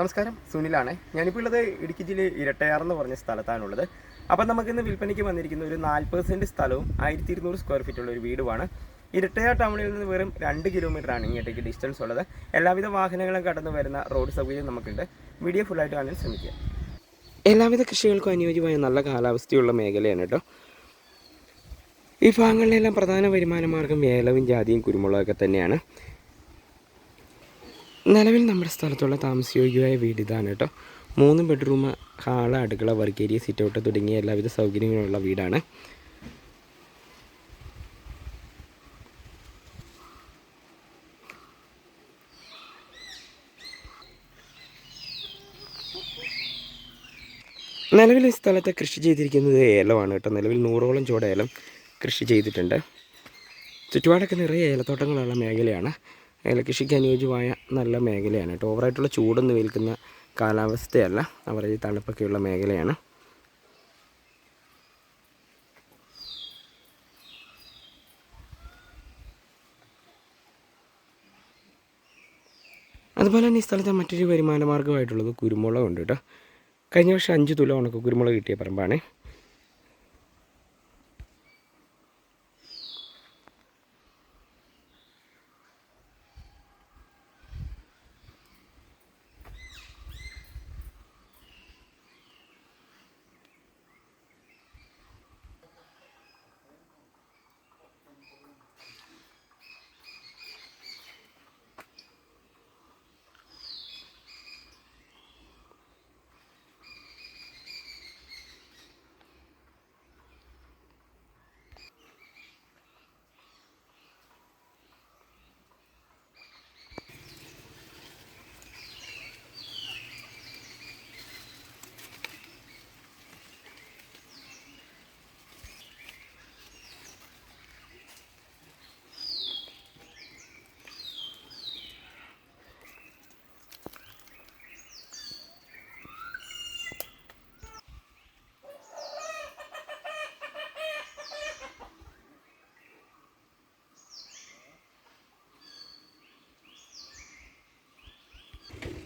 നമസ്കാരം. സുനിലാണ്. ഞാനിപ്പോൾ ഉള്ളത് ഇടുക്കി ജില്ലയിൽ ഇരട്ടയാർ എന്ന് പറഞ്ഞ സ്ഥലത്താണുള്ളത്. അപ്പം നമുക്കിന്ന് വിൽപ്പനയ്ക്ക് വന്നിരിക്കുന്ന ഒരു നാൽപ്പത് സെന്റ് സ്ഥലവും ആയിരത്തി ഇരുന്നൂറ് സ്ക്വയർ ഫീറ്റ് ഉള്ള ഒരു വീടുമാണ്. ഇരട്ടയാർ ടൗണിൽ നിന്ന് വെറും രണ്ട് കിലോമീറ്റർ ആണ് ഇങ്ങോട്ടേക്ക് ഡിസ്റ്റൻസ് ഉള്ളത്. എല്ലാവിധ വാഹനങ്ങളും കടന്നു വരുന്ന റോഡ് സൗകര്യം നമുക്കുണ്ട്. വീഡിയോ ഫുള്ളായിട്ട് കാണാൻ ശ്രമിക്കുക. എല്ലാവിധ കൃഷികൾക്കും അനുയോജ്യമായ നല്ല കാലാവസ്ഥയുള്ള മേഖലയാണ് കേട്ടോ ഈ ഭാഗങ്ങളിലെല്ലാം പ്രധാന വരുമാന മാർഗം ഏലവും ജാതിയും കുരുമുളകൊക്കെ തന്നെയാണ്. നിലവിൽ നമ്മുടെ സ്ഥലത്തുള്ള താമസയോഗ്യമായ വീട് ഇതാണ് കേട്ടോ. മൂന്ന് ബെഡ്റൂം ഹാൾ അടുക്കള വർക്ക് ഏരിയ സിറ്റ് ഔട്ട് തുടങ്ങിയ എല്ലാവിധ സൗകര്യങ്ങളുള്ള വീടാണ്. നിലവിൽ ഈ സ്ഥലത്ത് കൃഷി ചെയ്തിരിക്കുന്നത് ഏലമാണ് കേട്ടോ. നിലവിൽ നൂറോളം ചുവട് ഏലം കൃഷി ചെയ്തിട്ടുണ്ട്. ചുറ്റുപാടൊക്കെ നിറയെ ഏലത്തോട്ടങ്ങളുള്ള മേഖലയാണ്. ഏലകൃഷിക്ക് അനുയോജ്യമായ നല്ല മേഖലയാണ്. കേട്ടോ ഓവറായിട്ടുള്ള ചൂടൊന്നും ഏൽക്കുന്ന കാലാവസ്ഥയല്ല. അവർ ഈ തണുപ്പൊക്കെയുള്ള മേഖലയാണ്. അതുപോലെ തന്നെ ഈ സ്ഥലത്തെ മറ്റൊരു വരുമാന മാർഗമായിട്ടുള്ളത് കുരുമുളകുണ്ട് കേട്ടോ. കഴിഞ്ഞ വർഷം അഞ്ച് തുല ഉണക്ക കുരുമുളക് കിട്ടിയ പറമ്പാണ്.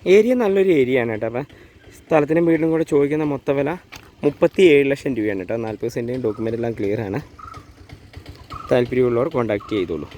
ഏരിയ നല്ലൊരു ഏരിയ ആണ് കേട്ടോ. അപ്പം സ്ഥലത്തിനും വീടിനും കൂടെ ചോദിക്കുന്ന മൊത്ത വില മുപ്പത്തി ഏഴ് ലക്ഷം രൂപയാണ് കേട്ടോ. നാൽപ്പത് സെന്റിന്റെ ഡോക്യുമെന്റ് എല്ലാം ക്ലിയർ ആണ്. താല്പര്യമുള്ളവർ കോൺടാക്റ്റ് ചെയ്തോളൂ.